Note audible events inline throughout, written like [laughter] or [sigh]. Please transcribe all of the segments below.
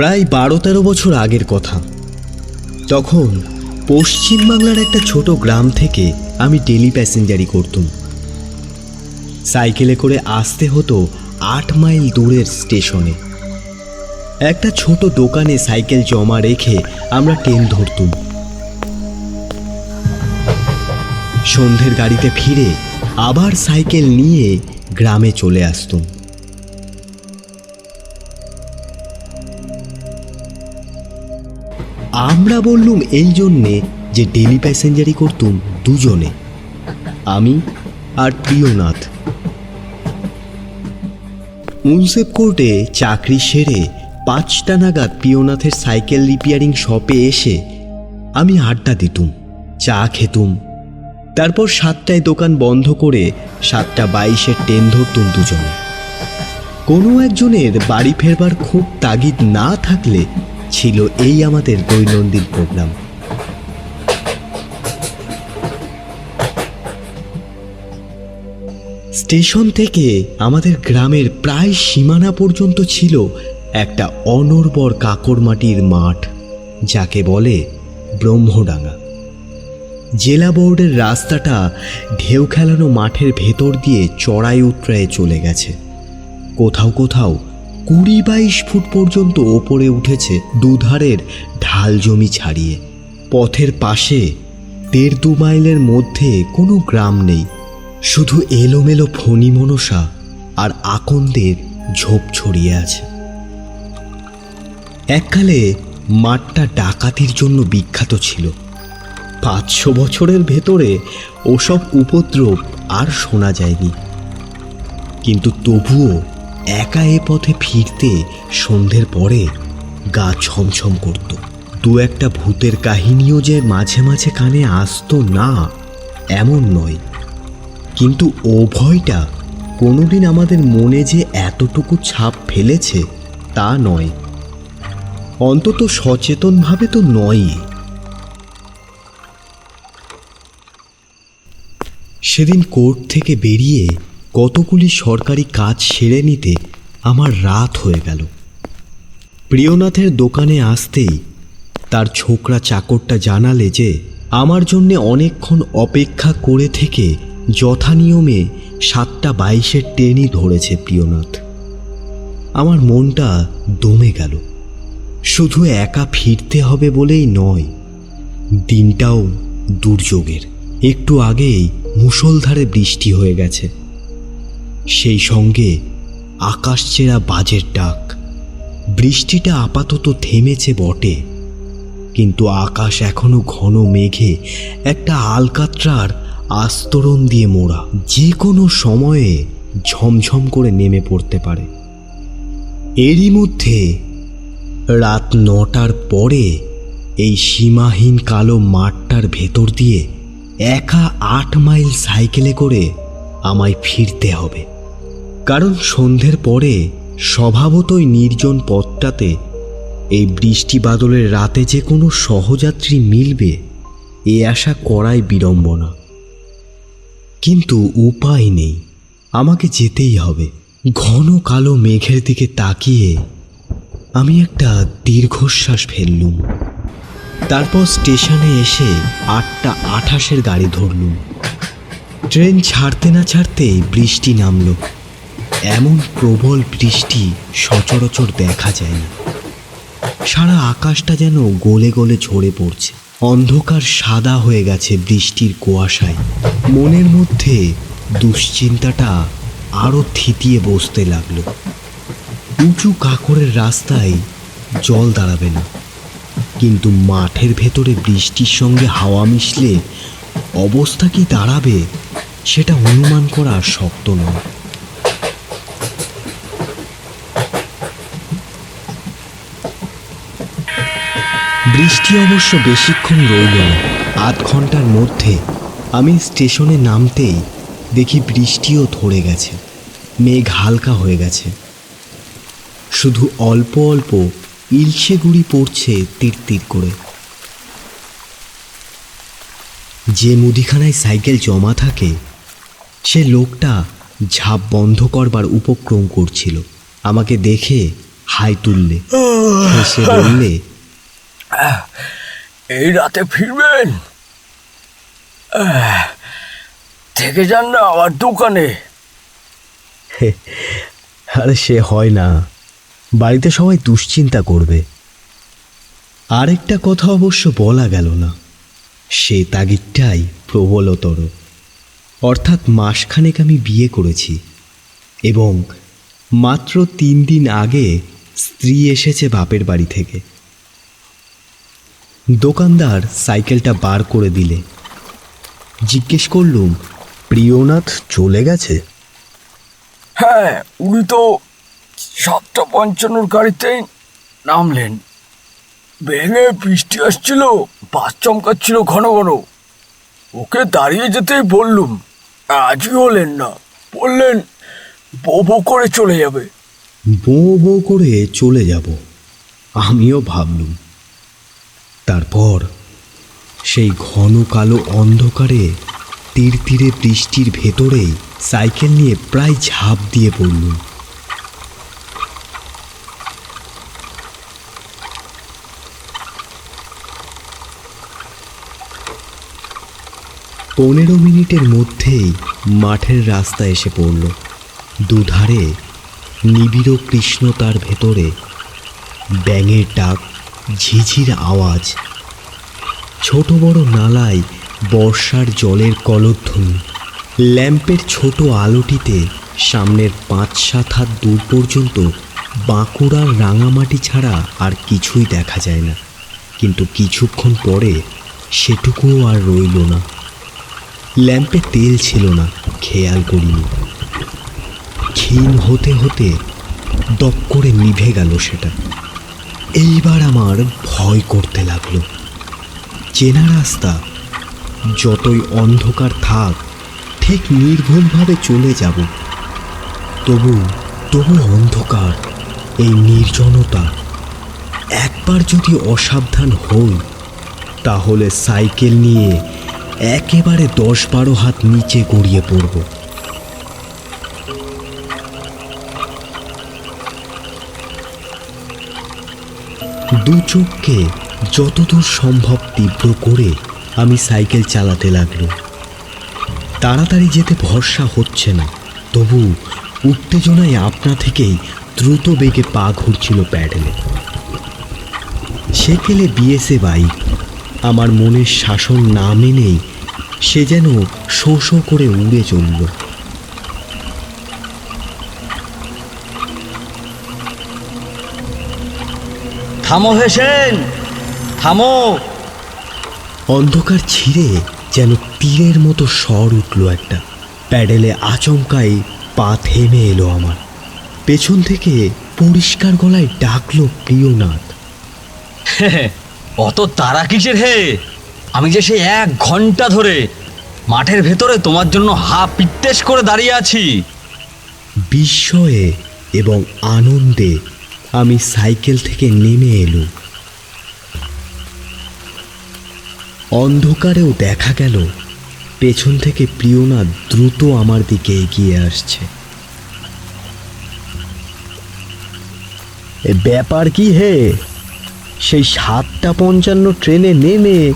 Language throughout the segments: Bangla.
প্রায় বারো তেরো বছর আগের কথা। তখন পশ্চিমবাংলার একটা ছোট গ্রাম থেকে আমি ডেলি প্যাসেঞ্জারি করতুম। সাইকেলে করে আসতে হতো আট মাইল দূরের স্টেশনে। একটা ছোট দোকানে সাইকেল জমা রেখে আমরা ট্রেন ধরতুম। সন্ধ্যের গাড়িতে ফিরে আবার সাইকেল নিয়ে গ্রামে চলে আসতুম। আমরা বললুম এই জন্যে যে ডেলি প্যাসেঞ্জারি করতুম দুজনে। আমি আর প্রিয়নাথ। মুন্সেফ কোর্টে চাকরি সেরে পাঁচটা নাগাদ প্রিয়নাথের সাইকেল রিপেয়ারিং শপে এসে আমি আড্ডা দিতুম, চা খেতুম। তারপর সাতটায় দোকান বন্ধ করে সাতটা বাইশের ট্রেন ধরতুম দুজনে। কোনো একজনের বাড়ি ফেরবার খুব তাগিদ না থাকলে ছিল এই আমাদের দৈনন্দিন প্রোগ্রাম। স্টেশন থেকে আমাদের গ্রামের প্রায় সীমানা পর্যন্ত ছিল একটা অনর্বর কাকরমাটির মাঠ, যাকে বলে ব্রহ্মডাঙ্গা। জেলা বোর্ডের রাস্তাটা ঢেউ খেলানো মাঠের ভেতর দিয়ে চড়াই উতরায় চলে গেছে। কোথাও কোথাও কুড়ি বাইশ ফুট পর্যন্ত ওপরে উঠেছে দুধারের ঢাল জমি ছাড়িয়ে। পথের পাশে দেড় দু মাইলের মধ্যে কোনো গ্রাম নেই। শুধু এলোমেলো ফণি মনসা আর আকন্দের ঝোপ ছড়িয়ে আছে। এককালে মাঠটা ডাকাতির জন্য বিখ্যাত ছিল। পাঁচশো বছরের ভেতরে ওসব উপদ্রব আর শোনা যায়নি। কিন্তু তবুও একা এ পথে ফিরতে সন্ধ্যের পরে গা ছমছম করত। দু একটা ভূতের কাহিনীও যে মাঝে মাঝে কানে আসতো না, এমন নয়। কিন্তু ও ভয়টা কোনোদিন আমাদের মনে যে এতটুকু ছাপ ফেলেছে তা নয়। অন্তত সচেতনভাবে তো নয়ই। সেদিন কোর্ট থেকে বেরিয়ে কতগুলি সরকারি কাজ সেরে নিতে আমার রাত হয়ে গেল। প্রিয়নাথের দোকানে আসতেই তার ছোকরা চাকরটা জানালে যে আমার জন্যে অনেকক্ষণ অপেক্ষা করে থেকে যথানিয়মে সাতটা বাইশের ট্রেনই ধরেছে প্রিয়নাথ। আমার মনটা দমে গেল। শুধু একা ফিরতে হবে বলেই নয়, দিনটাও দুর্যোগের। একটু আগেই মুষলধারে বৃষ্টি হয়ে গেছে। সেই সঙ্গে আকাশ চেরা বাজের ডাক। বৃষ্টিটা আপাতত থেমেছে বটে, কিন্তু আকাশ এখনও ঘন মেঘে একটা আলকাত্রার আস্তরণ দিয়ে মোড়া। যে কোনো সময়ে ঝমঝম করে নেমে পড়তে পারে। এরই মধ্যে রাত নটার পরে এই সীমাহীন কালো মাঠটার ভেতর দিয়ে একা আট মাইল সাইকেলে করে আমায় ফিরতে হবে। কারণ সন্ধ্যের পরে স্বভাবতই নির্জন পথটাতে এই বৃষ্টি বাদলের রাতে যে কোনো সহযাত্রী মিলবে, এ আশা করাই বিড়ম্বনা। কিন্তু উপায় নেই, আমাকে যেতেই হবে। ঘন কালো মেঘের দিকে তাকিয়ে আমি একটা দীর্ঘশ্বাস ফেললুম। তারপর স্টেশনে এসে আটটা আঠাশের গাড়ি ধরলুম। ট্রেন ছাড়তে না ছাড়তেই বৃষ্টি নামলো। এমন প্রবল বৃষ্টি সচরাচর দেখা যায় না। সারা আকাশটা যেন গলে গলে ঝরে পড়ছে। অন্ধকার সাদা হয়ে গেছে বৃষ্টির কুয়াশায়। মনের মধ্যে দুশ্চিন্তাটা আরও থিতিয়ে বসতে লাগল। উঁচু কাকরের রাস্তায় জল দাঁড়াবে না। কিন্তু মাঠের ভেতরে বৃষ্টির সঙ্গে হাওয়া মিশলে অবস্থা কি দাঁড়াবে, সেটা অনুমান করা শক্ত নয়। বৃষ্টি অবশ্য বেশিক্ষণ রইল না। আধ ঘণ্টার মধ্যে আমি স্টেশনে নামতেই দেখি বৃষ্টিও ধরে গেছে। মেঘ হালকা হয়ে গেছে। শুধু অল্প অল্প ইলশে গুড়ি পড়ছে তীর তীর করে। যে মুদিখানায় সাইকেল জমা থাকে, সে লোকটা ঝাঁপ বন্ধ করবার উপক্রম করছিল। আমাকে দেখে হাই তুললে, হেসে বললে এই রাতে ফিরবেন? থেকে যান না আমার দোকানে। [laughs] আরে সে হয় না। বাড়িতে সবাই দুশ্চিন্তা করবে। আরেকটা কথা অবশ্য বলা গেল না। সে তাগিদটাই প্রবলতর। অর্থাৎ মাসখানেক আমি বিয়ে করেছি। এবং মাত্র তিন দিন আগে স্ত্রী এসেছে বাপের বাড়ি থেকে। দোকানদার সাইকেলটা বার করে দিলে। জিজ্ঞেস করলুম প্রিয়নাথ চলে গেছে? হ্যাঁ উনি তো সাতটা পঞ্চান্নর গাড়িতেই নামলেন। ভেঙে বৃষ্টি আসছিল বাস চমকাচ্ছিল ঘন ঘন। ওকে দাঁড়িয়ে যেতেই বললুম আজই হলেন না। বললেন বো বউ করে চলে যাবে। বো বো করে চলে যাব আমিও ভাবলুম। তারপর সেই ঘন কালো অন্ধকারে তীর তীরে বৃষ্টির ভেতরেই সাইকেল নিয়ে প্রায় ঝাঁপ দিয়ে পড়ল। পনেরো মিনিটের মধ্যেই মাঠের রাস্তা এসে পড়ল। দুধারে নিবিড় কৃষ্ণতার ভেতরে ব্যাঙের ডাক ঝিঝির আওয়াজ। ছোট বড় নালায় বর্ষার জলের কলধ্বনি। ল্যাম্পের ছোট আলোটিতে সামনের পাঁচ সাত হাত দূর পর্যন্ত বাঁকুড়ার রাঙামাটি ছাড়া আর কিছুই দেখা যায় না। কিন্তু কিছুক্ষণ পরে সেটুকুও আর রইল না। ল্যাম্পে তেল ছিল না, খেয়াল করিনি। ক্ষীণ হতে হতে দপ করে নিভে গেল সেটা। এইবার আমার ভয় করতে লাগল। চেনা রাস্তা, যতই অন্ধকার থাক, ঠিক নির্ভুলভাবে চলে যাব। তবু তবু অন্ধকার, এই নির্জনতা। একবার যদি অসাবধান হই, তাহলে সাইকেল নিয়ে একেবারে দশ বারো হাত নিচে গড়িয়ে পড়ব। দু চোখকে যতদূর সম্ভব তীব্র করে আমি সাইকেল চালাতে লাগল। তাড়াতাড়ি যেতে ভরসা হচ্ছে না, তবু উত্তেজনায় আপনা থেকেই দ্রুত বেগে পা ঘুরছিল প্যাডেলে। সেকেলে বিএসএ বাইক আমার মনের শাসন না মেনেই সে যেন শো শো করে উড়ে চলল। থামো হেসেন থামো। অন্ধকার ছিঁড়ে যেন তীরের মতো স্বর উঠল একটা। প্যাডেলে আচমকাই পা থেমে এলো আমার। পেছন থেকে পরিষ্কার গলায় ডাকলো প্রিয়নাথ। অত তারা কিসের হে? আমি যে সেই এক ঘণ্টা ধরে মাঠের ভেতরে তোমার জন্য হা পিত্তেশ করে দাঁড়িয়ে আছি। বিস্ময়ে এবং আনন্দে আমি সাইকেল থেকে নেমে এলুম। অন্ধকারেও দেখা গেল, পেছন থেকে প্রিয়নাথ দ্রুত আমার দিকে এগিয়ে আসছে। ব্যাপার কি হে? সেই সাতটা পঞ্চান্ন ট্রেনে নেমে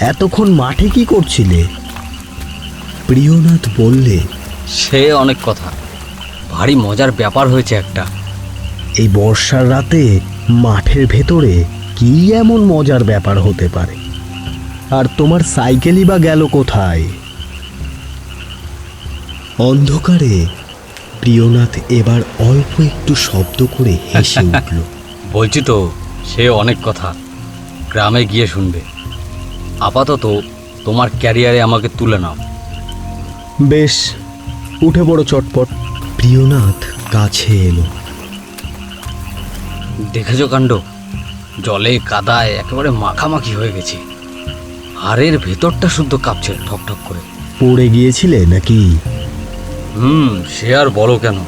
এতক্ষণ মাঠে কি করছিলে? প্রিয়নাথ বললে, সে অনেক কথা। ভারী মজার ব্যাপার হয়েছে একটা। এই বর্ষার রাতে মাঠের ভেতরে কি এমন মজার ব্যাপার হতে পারে? আর তোমার সাইকেলই বা গেল কোথায়? অন্ধকারে প্রিয়নাথ এবার অল্প একটু শব্দ করে হেসে [laughs] উঠল। বলছি তো সে অনেক কথা। গ্রামে গিয়ে শুনবে। আপাতত তোমার ক্যারিয়ারে আমাকে তুলে নাও। বেশ উঠে পড়ো চটপট। প্রিয়নাথ কাছে এলো। দেখেছ কাণ্ড? জলে কাদায় একেবারে মাখামাখি হয়ে গেছি। হাড়ের ভেতরটা শুদ্ধ কাঁপছে ঠক ঠক করে। পড়ে গিয়েছিলে নাকি? হুম সে আর বলো কেন?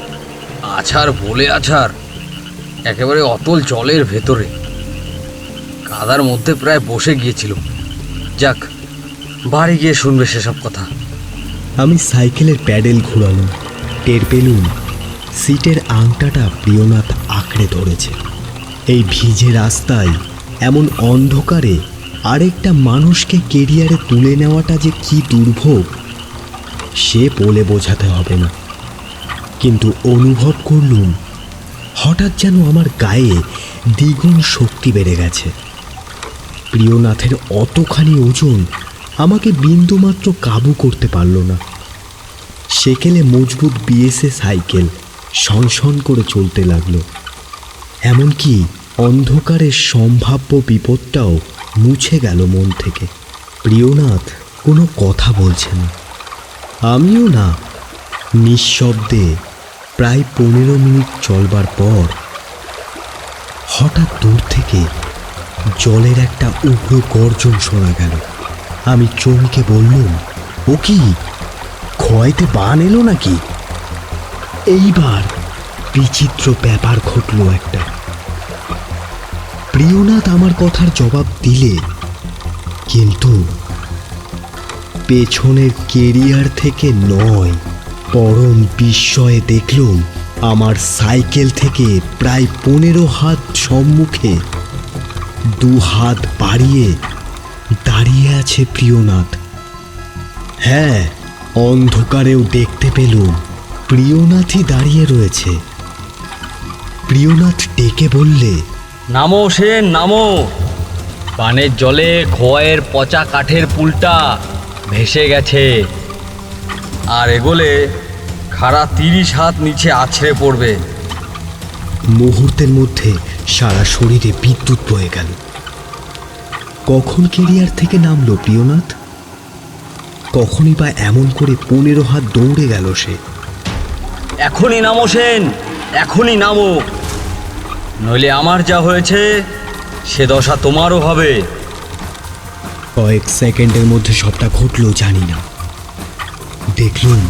আছাড় বলে আছাড় একেবারে অতল জলের ভেতরে। কাদার মধ্যে প্রায় বসে গিয়েছিল যাক বাড়ি গিয়ে শুনবে সেসব কথা। আমি সাইকেলের প্যাডেল ঘুরালাম টের পেলুম সিটের আংটাটা প্রিয়নাথ আঁকড়ে ধরেছে। এই ভিজে রাস্তায় এমন অন্ধকারে আরেকটা মানুষকে কেরিয়ারে তুলে নেওয়াটা যে কি দুর্ভোগ, সে বলে বোঝাতে হবে না। কিন্তু অনুভব করলুম, হঠাৎ যেন আমার গায়ে দ্বিগুণ শক্তি বেড়ে গেছে। প্রিয়নাথের অতখানি ওজন আমাকে বিন্দুমাত্র কাবু করতে পারল না। সেকেলে মজবুত বিএসএ সাইকেল শনশন করে চলতে লাগল। এমনকি অন্ধকারের সম্ভাব্য বিপদটাও মুছে গেল মন থেকে। প্রিয়নাথ কোনো কথা বলছে না। আমিও না। নিঃশব্দে প্রায় পনেরো মিনিট চলবার পর হঠাৎ দূর থেকে জলের একটা উগ্র গর্জন শোনা গেল। আমি চমকে বললুম, ও কি? খোয়াইতে বান এলো নাকি? এইবার বিচিত্র ব্যাপার ঘটলো একটা। প্রিয়নাথ আমার কথার জবাব দিলে, কিন্তু পেছনের কেরিয়ার থেকে নয়, পরম বিস্ময়ে দেখলুম আমার সাইকেল থেকে প্রায় পনেরো হাত সম্মুখে দু হাত বাড়িয়ে দাঁড়িয়ে আছে প্রিয়নাথ। হ্যাঁ অন্ধকারেও দেখতে পেলুম, প্রিয়নাথই দাঁড়িয়ে রয়েছে। প্রিয়নাথ ডেকে বললে নামো সেন নামো। পানের জলে খোয়াইয়ের পচা কাঠের পুলটা ভেসে গেছে। আর এগোলে খাড়া তিরিশ হাত নিচে আছড়ে পড়বে। মুহূর্তের মধ্যে সারা শরীরে বিদ্যুৎ বয়ে গেল। কখন কেরিয়ার থেকে নামলো প্রিয়নাথ? কখনই বা এমন করে পনেরো হাত দৌড়ে গেল সে। এখনই নামো সেন এখনই নামো। নইলে আমার যা হয়েছে, সে দশা তোমারও হবে। কয়েক সেকেন্ডের মধ্যে সবটা ঘটলো জানি না। দেখলুম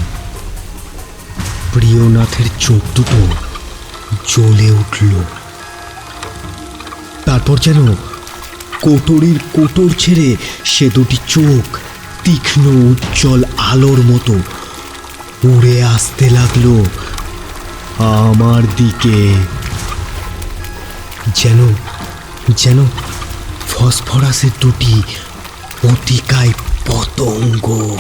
প্রিয়নাথের চোখ দুটো জ্বলে উঠল। তারপর যেন কোটরির কোটর ছেড়ে সে দুটি চোখ তীক্ষ্ণ উজ্জ্বল আলোর মতো উড়ে আসতে লাগল। আমার দিকে যেন যেন ফসফরাসের দুটি অতিকায় পতঙ্গ।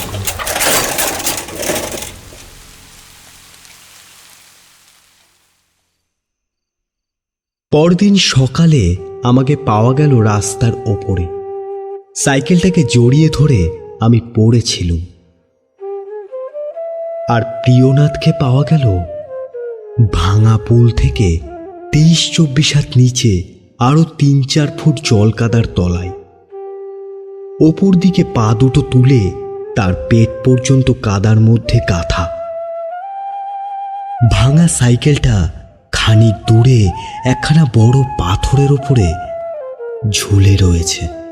পরদিন সকালে আমাকে পাওয়া গেল রাস্তার ওপরে। সাইকেলটাকে জড়িয়ে ধরে আমি পড়েছিলুম। আর প্রিয়নাথকে পাওয়া গেল ভাঙা পুল থেকে তেইশ চব্বিশ হাত নিচে আরও তিন চার ফুট জল কাদার তলায়। ওপর দিকে পা দুটো তুলে তার পেট পর্যন্ত কাদার মধ্যে গাথা। ভাঙা সাইকেলটা খানিক দূরে একখানা বড় পাথরের ওপরে ঝুলে রয়েছে।